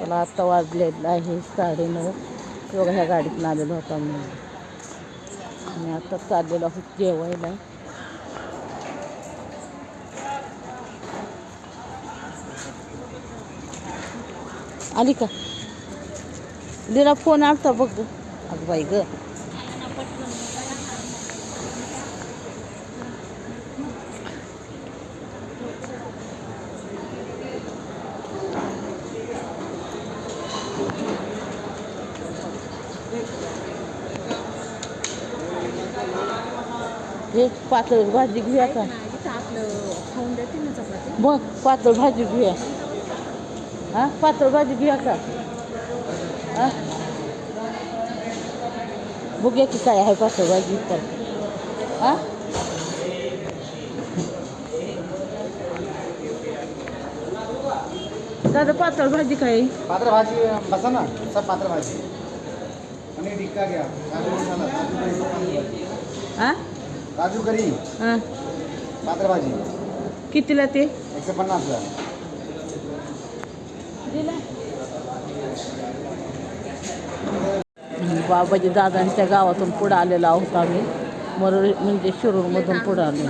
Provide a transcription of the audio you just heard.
त्याला आत्ता वाजलेलं आहे साडेनऊ. किंवा ह्या गाडीतून आलेलो होता मी आणि आता चाललेलो आहोत जेवायला. आली का? दिला फोन आलता बघ अगं बाई ग हे पातळ भाजी घेऊया का मग पातळ भाजी घेऊया हा पातळ भाजी घेऊया का हा. बघूया की काय आहे पातळ भाजी तर हा? दादा पातळ भाजी काय? पात्र भाजी बसा ना. सब पात्र भाजी. पनीर टिक्का घ्या. काजू मसाला. काजू करी. हा काजू करी. हा पात्र भाजी. कितीला ते? एकशे पन्नासला बाबाजी दादांच्या गावातून पुढं आलेलो आहोत आम्ही. मरोळी म्हणजे शिरूरमधून पुढं आलो